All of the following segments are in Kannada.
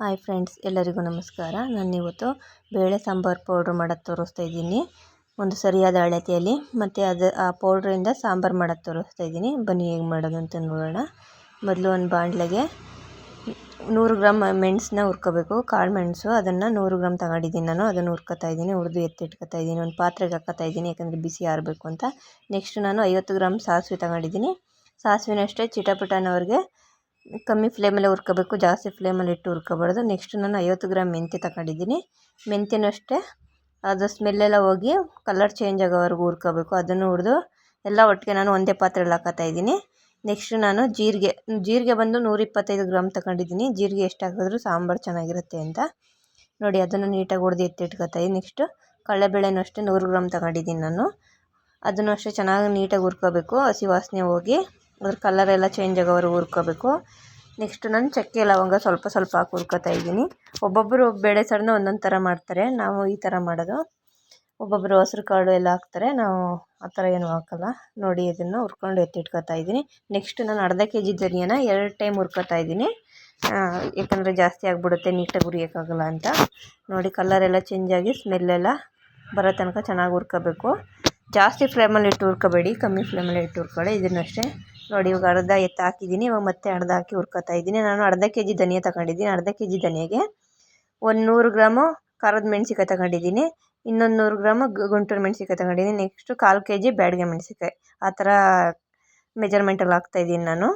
ಹಾಯ್ ಫ್ರೆಂಡ್ಸ್, ಎಲ್ಲರಿಗೂ ನಮಸ್ಕಾರ. ನಾನು ಇವತ್ತು ಬೇಳೆ ಸಾಂಬಾರು ಪೌಡ್ರ್ ಮಾಡೋದು ತೋರಿಸ್ತಾ ಇದ್ದೀನಿ. ಒಂದು ಸರಿಯಾದ ಅಳತೆಯಲ್ಲಿ, ಮತ್ತು ಅದು, ಆ ಪೌಡ್ರಿಂದ ಸಾಂಬಾರು ಮಾಡೋದು ತೋರಿಸ್ತಾ ಇದ್ದೀನಿ. ಬನ್ನಿ ಹೇಗೆ ಮಾಡೋದು ಅಂತ ನೋಡೋಣ. ಮೊದಲು ಒಂದು ಬಾಣಲೆಗೆ ನೂರು ಗ್ರಾಮ್ ಮೆಣಸನ್ನ ಹುರ್ಕೋಬೇಕು. ಕಾಳು ಮೆಣಸು, ಅದನ್ನು ನೂರು ಗ್ರಾಮ್ ತಗೊಂಡಿದ್ದೀನಿ ನಾನು. ಅದನ್ನು ಹುರ್ಕೋತಾ ಇದ್ದೀನಿ, ಹುರಿದು ಎತ್ತಿಟ್ಕೊತಾ ಇದ್ದೀನಿ. ಒಂದು ಪಾತ್ರೆಗೆ ಹಾಕೋತಾ ಇದ್ದೀನಿ, ಯಾಕಂದರೆ ಬಿಸಿ ಆರಬೇಕು ಅಂತ. ನೆಕ್ಸ್ಟ್ ನಾನು ಐವತ್ತು ಗ್ರಾಮ್ ಸಾಸಿವೆ ತಗೊಂಡಿದ್ದೀನಿ. ಸಾಸಿವೆನ ಅಷ್ಟೇ ಚಿಟಪಟನವ್ರಿಗೆ ಕಮ್ಮಿ ಫ್ಲೇಮಲ್ಲೇ ಹುರ್ಕೋಬೇಕು, ಜಾಸ್ತಿ ಫ್ಲೇಮಲ್ಲಿ ಇಟ್ಟು ಹುರ್ಕೋಬಾರ್ದು. ನೆಕ್ಸ್ಟ್ ನಾನು ಐವತ್ತು ಗ್ರಾಮ್ ಮೆಂತ್ಯ ತಗೊಂಡಿದ್ದೀನಿ. ಮೆಂತ್ಯನೂ ಅಷ್ಟೇ. ಅದು ಸ್ಮೆಲ್ಲೆಲ್ಲ ಹೋಗಿ ಕಲರ್ ಚೇಂಜ್ ಆಗೋವರೆಗೂ ಹುರ್ಕೋಬೇಕು. ಅದನ್ನು ಹುರಿದು ಎಲ್ಲ ಒಟ್ಟಿಗೆ ನಾನು ಒಂದೇ ಪಾತ್ರೆಯಲ್ಲಿ ಹಾಕೋತಾ ಇದ್ದೀನಿ. ನೆಕ್ಸ್ಟ್ ನಾನು ಜೀರಿಗೆ ಜೀರಿಗೆ ಬಂದು ನೂರಿಪ್ಪತ್ತೈದು ಗ್ರಾಮ್ ತಗೊಂಡಿದ್ದೀನಿ. ಜೀರಿಗೆ ಎಷ್ಟು ಸಾಂಬಾರು ಚೆನ್ನಾಗಿರುತ್ತೆ ಅಂತ. ನೋಡಿ, ಅದನ್ನು ನೀಟಾಗಿ ಹೊಡೆದು ಎತ್ತಿ ಇದ್ದೀನಿ. ನೆಕ್ಸ್ಟು ಕಡಲೆಬೇಳೆನೂ ಅಷ್ಟೇ ನೂರು ಗ್ರಾಮ್ ತಗೊಂಡಿದ್ದೀನಿ ನಾನು. ಅದನ್ನು ಅಷ್ಟೇ ಚೆನ್ನಾಗಿ ನೀಟಾಗಿ ಹುರ್ಕೋಬೇಕು. ಹಸಿ ವಾಸನೆ ಹೋಗಿ ಅದ್ರ ಕಲರ್ ಎಲ್ಲ ಚೇಂಜ್ ಆಗೋವರೆಗೂ ಹುರ್ಕೋಬೇಕು. ನೆಕ್ಸ್ಟ್ ನಾನು ಚಕ್ಕೆ ಲವಂಗ ಸ್ವಲ್ಪ ಸ್ವಲ್ಪ ಹಾಕಿ ಹುರ್ಕೋತಾ ಇದ್ದೀನಿ. ಒಬ್ಬೊಬ್ಬರು ಬೇಳೆ ಸಾರನ್ನ ಒಂದೊಂದು ಥರ ಮಾಡ್ತಾರೆ. ನಾವು ಈ ಥರ ಮಾಡೋದು. ಒಬ್ಬೊಬ್ಬರು ಹಸ್ರು ಕಾಳು ಎಲ್ಲ ಹಾಕ್ತಾರೆ. ನಾವು ಆ ಥರ ಏನೂ ಹಾಕಲ್ಲ. ನೋಡಿ ಇದನ್ನು ಹುರ್ಕೊಂಡು ಎತ್ತಿಟ್ಕೊತಾ ಇದ್ದೀನಿ. ನೆಕ್ಸ್ಟ್ ನಾನು ಅರ್ಧ ಕೆ ಜಿ ಧನಿಯಾನ ಎರಡು ಟೈಮ್ ಹುರ್ಕೋತಾ ಇದ್ದೀನಿ. ಯಾಕಂದರೆ ಜಾಸ್ತಿ ಆಗಿಬಿಡುತ್ತೆ, ನೀಟಾಗಿ ಹುರಿಯೋಕ್ಕಾಗಲ್ಲ ಅಂತ. ನೋಡಿ ಕಲರೆಲ್ಲ ಚೇಂಜ್ ಆಗಿ ಸ್ಮೆಲ್ಲೆಲ್ಲ ಬರೋ ತನಕ ಚೆನ್ನಾಗಿ ಹುರ್ಕೋಬೇಕು. ಜಾಸ್ತಿ ಫ್ಲೇಮಲ್ಲಿ ಇಟ್ಟು ಹುರ್ಕೋಬೇಡಿ. ಕಮ್ಮಿ ಫ್ಲೇಮಲ್ಲಿ ಇಟ್ಟು ಹುರ್ಕೊಳ್ಳಿ. ಇದನ್ನು ಅಷ್ಟೇ ನೋಡಿ, ಇವಾಗ ಅರ್ಧ ಎತ್ತು ಹಾಕಿದ್ದೀನಿ. ಇವಾಗ ಮತ್ತೆ ಅರ್ಧ ಹಾಕಿ ಹುರ್ಕೊತಾ ಇದ್ದೀನಿ. ನಾನು ಅರ್ಧ ಕೆ ಜಿ ಧನಿಯಾ ತಗೊಂಡಿದ್ದೀನಿ. ಅರ್ಧ ಕೆ ಜಿ ಧನಿಯಾಗೆ ಒಂದು ನೂರು ಗ್ರಾಮು ಖಾರದ ಮೆಣಸಿಕಾಯಿ ತಗೊಂಡಿದ್ದೀನಿ. ಇನ್ನೊಂದು ನೂರು ಗ್ರಾಮು ಗುಂಟೂರು ಮೆಣಸಿಕಾಯಿ ತಗೊಂಡಿದ್ದೀನಿ. ನೆಕ್ಸ್ಟು ಕಾಲು ಕೆ ಜಿ ಬ್ಯಾಡಗೆ ಮೆಣಸಿಕಾಯಿ ಆ ಥರ ಮೆಜರ್ಮೆಂಟಲ್ಲಿ ಹಾಕ್ತಾಯಿದ್ದೀನಿ ನಾನು.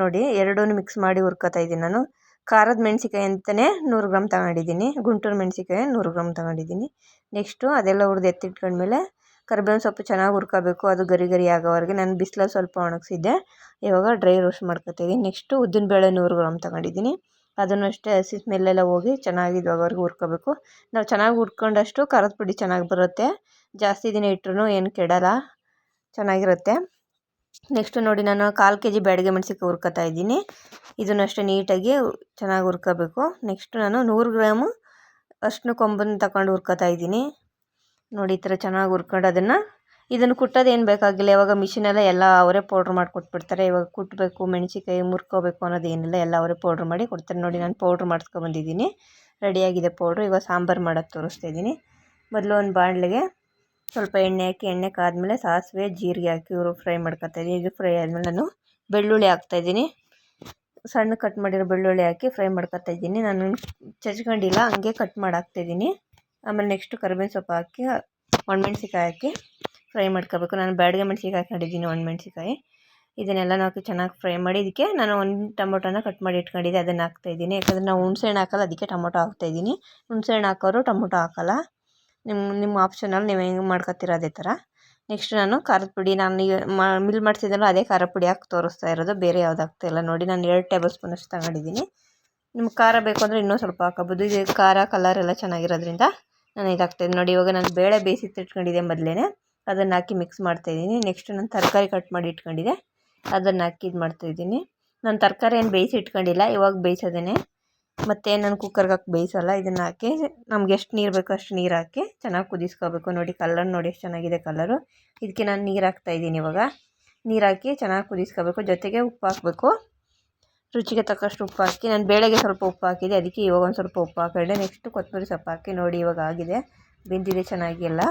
ನೋಡಿ ಎರಡೂ ಮಿಕ್ಸ್ ಮಾಡಿ ಹುರ್ಕೊತಾ ಇದ್ದೀನಿ ನಾನು. ಖಾರದ ಮೆಣಸಿಕಾಯಿ ಅಂತಲೇ ನೂರು ಗ್ರಾಮ್ ತಗೊಂಡಿದ್ದೀನಿ. ಗುಂಟೂರು ಮೆಣಸಿಕಾಯಿ ನೂರು ಗ್ರಾಮ್ ತಗೊಂಡಿದ್ದೀನಿ. ನೆಕ್ಸ್ಟು ಅದೆಲ್ಲ ಹುರಿದು ಎತ್ತಿಟ್ಕೊಂಡ್ಮೇಲೆ ಕರಿಬೇವಿನ ಸೊಪ್ಪು ಚೆನ್ನಾಗಿ ಹುರ್ಕೋಬೇಕು. ಅದು ಗರಿ ಗರಿ ಆಗೋವರೆಗೆ ನಾನು ಬಿಸಿಲಲ್ಲಿ ಸ್ವಲ್ಪ ಒಣಗಿಸಿದ್ದೆ. ಇವಾಗ ಡ್ರೈ ರೋಸ್ಟ್ ಮಾಡ್ಕೊತೀವಿ ನೆಕ್ಸ್ಟು ಉದ್ದಿನಬೇಳೆ ನೂರು ಗ್ರಾಮ್ ತಗೊಂಡಿದ್ದೀನಿ. ಅದನ್ನು ಅಷ್ಟೇ ಹಸಿ ಸ್ಮೆಲ್ಲೆಲ್ಲ ಹೋಗಿ ಚೆನ್ನಾಗಿ ಇದುವರೆಗೂ ಹುರ್ಕೋಬೇಕು. ನಾವು ಚೆನ್ನಾಗಿ ಹುರ್ಕೊಂಡಷ್ಟು ಖಾರದ ಪುಡಿ ಚೆನ್ನಾಗಿ ಬರುತ್ತೆ. ಜಾಸ್ತಿ ದಿನ ಇಟ್ಟರು ಏನು ಕೆಡಲ್ಲ. ಚೆನ್ನಾಗಿರುತ್ತೆ. ನೆಕ್ಸ್ಟು ನೋಡಿ ನಾನು ಕಾಲು ಕೆ ಜಿ ಬ್ಯಾಡಿಗೆ ಮೆಣಸಿನ್ಕಾಯಿ ಹುರ್ಕೋತಾ ಇದ್ದೀನಿ. ಇದನ್ನು ಅಷ್ಟೇ ನೀಟಾಗಿ ಚೆನ್ನಾಗಿ ಹುರ್ಕೋಬೇಕು. ನೆಕ್ಸ್ಟು ನಾನು ನೂರು ಗ್ರಾಮು ಅರ್ಶಿನ ಕೊಂಬನ್ನು ತಗೊಂಡು ಹುರ್ಕೋತಾ ಇದ್ದೀನಿ. ನೋಡಿ, ಈ ಥರ ಚೆನ್ನಾಗಿ ಹುರ್ಕೊಂಡು ಅದನ್ನು ಇದನ್ನು ಕುಟ್ಟೋದೇನು ಬೇಕಾಗಿಲ್ಲ. ಇವಾಗ ಮಿಷಿನೆಲ್ಲ ಎಲ್ಲ ಅವರೇ ಪೌಡ್ರ್ ಮಾಡಿ ಕೊಟ್ಬಿಡ್ತಾರೆ. ಇವಾಗ ಕುಟ್ಟಬೇಕು ಮೆಣಸಿಕಾಯಿ ಮುರ್ಕೋಬೇಕು ಅನ್ನೋದೇನಿಲ್ಲ ಎಲ್ಲ ಅವರೇ ಪೌಡ್ರ್ ಮಾಡಿ ಕೊಡ್ತಾರೆ. ನೋಡಿ, ನಾನು ಪೌಡ್ರ್ ಮಾಡಿಸ್ಕೊಬಂದಿದ್ದೀನಿ. ರೆಡಿಯಾಗಿದೆ ಪೌಡ್ರು. ಇವಾಗ ಸಾಂಬಾರು ಮಾಡೋದು ತೋರಿಸ್ತಾ ಇದ್ದೀನಿ ಮೊದಲು ಒಂದು ಬಾಣಲೆಗೆ ಸ್ವಲ್ಪ ಎಣ್ಣೆ ಹಾಕಿ, ಎಣ್ಣೆ ಕಾದ್ಮೇಲೆ ಸಾಸಿವೆ, ಜೀರಿಗೆ ಹಾಕಿ ಇವರು ಫ್ರೈ ಮಾಡ್ಕೊತಾ ಇದ್ದೀನಿ ಇದು ಫ್ರೈ ಆದಮೇಲೆ ನಾನು ಬೆಳ್ಳುಳ್ಳಿ ಹಾಕ್ತಾಯಿದ್ದೀನಿ. ಸಣ್ಣ ಕಟ್ ಮಾಡಿರೋ ಬೆಳ್ಳುಳ್ಳಿ ಹಾಕಿ ಫ್ರೈ ಮಾಡ್ಕೊತಾ ಇದ್ದೀನಿ ನಾನು ಚಚ್ಕೊಂಡಿಲ್ಲ, ಹಂಗೆ ಕಟ್ ಮಾಡಿ ಹಾಕ್ತಾಯಿದ್ದೀನಿ ಆಮೇಲೆ ನೆಕ್ಸ್ಟು ಕರಿಬೇವಿನ ಸೊಪ್ಪು ಹಾಕಿ ಒಣಮೆಣ್ಸಿಕಾಯಿ ಹಾಕಿ ಫ್ರೈ ಮಾಡ್ಕೋಬೇಕು. ನಾನು ಬ್ಯಾಡಗೆ ಮೆಣ್ಸಿಕಾಯಿ ಹಾಕೊಂಡಿದ್ದೀನಿ ಒಣಮೆಣ್ಸಿಕಾಯಿ ಇದನ್ನೆಲ್ಲ ಹಾಕಿ ಚೆನ್ನಾಗಿ ಫ್ರೈ ಮಾಡಿ, ಇದಕ್ಕೆ ನಾನು ಒಂದು ಟೊಮೊಟೊನ ಕಟ್ ಮಾಡಿ ಇಟ್ಕೊಂಡಿದ್ದೆ, ಅದನ್ನು ಹಾಕ್ತಾಯಿದ್ದೀನಿ ಯಾಕಂದರೆ ನಾವು ಹುಣ್ಸೆಹಣ್ಣು ಹಾಕಲ್ಲ, ಅದಕ್ಕೆ ಟೊಮೊಟೊ ಹಾಕ್ತಾಯಿದ್ದೀನಿ ಹುಣ್ಸೆಹಣ್ಣು ಹಾಕೋರು ಟೊಮೊಟೊ ಹಾಕಲ್ಲ. ನಿಮ್ಮ ನಿಮ್ಮ ಆಪ್ಷನಲ್ಲಿ ನೀವು ಹೆಂಗೆ ಮಾಡ್ಕೊತೀರ ಅದೇ ಥರ ನೆಕ್ಸ್ಟ್ ನಾನು ಖಾರದ ಪುಡಿ, ನಾನು ಮಿಲ್ ಮಾಡಿಸಿದ್ನಲ್ಲ, ಅದೇ ಖಾರ ಪುಡಿ ಹಾಕಿ ತೋರಿಸ್ತಾ ಇರೋದು. ಬೇರೆ ಯಾವ್ದು ಹಾಕ್ತಾಯಿಲ್ಲ ನೋಡಿ, ನಾನು ಎರಡು ಟೇಬಲ್ ಸ್ಪೂನ್ ಅಷ್ಟು ತಗೊಂಡಿದ್ದೀನಿ. ನಿಮ್ಗೆ ಖಾರ ಬೇಕು ಅಂದರೆ ಇನ್ನೂ ಸ್ವಲ್ಪ ಹಾಕೋಬೋದು. ಇದು ಖಾರ ಕಲರ್ ಎಲ್ಲ ಚೆನ್ನಾಗಿರೋದ್ರಿಂದ ನಾನು ಇದಾಗ್ತಾಯಿದ್ದೀನಿ ನೋಡಿ, ಇವಾಗ ನಾನು ಬೇಳೆ ಬೇಯಿಸಿಟ್ಟಿಟ್ಕೊಂಡಿದ್ದೆ ಮೊದಲೇ ಅದನ್ನು ಹಾಕಿ ಮಿಕ್ಸ್ ಮಾಡ್ತಾಯಿದ್ದೀನಿ ನೆಕ್ಸ್ಟ್ ನಾನು ತರಕಾರಿ ಕಟ್ ಮಾಡಿ ಇಟ್ಕೊಂಡಿದ್ದೆ. ಅದನ್ನು ಹಾಕಿ ಇದು ಮಾಡ್ತಾಯಿದ್ದೀನಿ ನಾನು ತರಕಾರಿ ಏನು ಬೇಯಿಸಿ ಇಟ್ಕೊಂಡಿಲ್ಲ. ಇವಾಗ ಬೇಯಿಸೋದೇನೆ. ಮತ್ತು ನಾನು ಕುಕ್ಕರ್ಗೆ ಹಾಕಿ ಬೇಯಿಸಲ್ಲ. ಇದನ್ನು ಹಾಕಿ ನಮ್ಗೆ ಎಷ್ಟು ನೀರು ಬೇಕೋ ಅಷ್ಟು ನೀರು ಹಾಕಿ ಚೆನ್ನಾಗಿ ಕುದಿಸ್ಕೋಬೇಕು. ನೋಡಿ ಕಲರ್ ನೋಡಿ ಎಷ್ಟು ಚೆನ್ನಾಗಿದೆ ಕಲರು ಇದಕ್ಕೆ ನಾನು ನೀರು ಹಾಕ್ತಾಯಿದ್ದೀನಿ ಇವಾಗ. ನೀರು ಹಾಕಿ ಚೆನ್ನಾಗಿ ಕುದಿಸ್ಕೋಬೇಕು. ಜೊತೆಗೆ ಉಪ್ಪು ಹಾಕಬೇಕು. ರುಚಿಗೆ ತಕ್ಕಷ್ಟು ಉಪ್ಪು ಹಾಕಿ, ನಾನು ಬೇಳೆಗೆ ಸ್ವಲ್ಪ ಉಪ್ಪು ಹಾಕಿದೆ, ಅದಕ್ಕೆ ಇವಾಗ ಒಂದು ಸ್ವಲ್ಪ ಉಪ್ಪು ಹಾಕೊಂಡೆ ನೆಕ್ಸ್ಟು ಕೊತ್ತಂಬರಿ ಸೊಪ್ಪು ಹಾಕಿ ನೋಡಿ ಇವಾಗ ಆಗಿದೆ. ಬೆಂದಿದೆ ಚೆನ್ನಾಗಿ ಎಲ್ಲ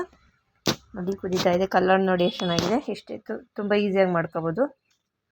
ನೋಡಿ ಕುದೀತಾ ಇದೆ ಕಲ್ಲರ್ ನೋಡಿ ಎಷ್ಟು ಚೆನ್ನಾಗಿದೆ ಇಷ್ಟಿತ್ತು ತುಂಬ ಈಸಿಯಾಗಿ ಮಾಡ್ಕೊಬೋದು.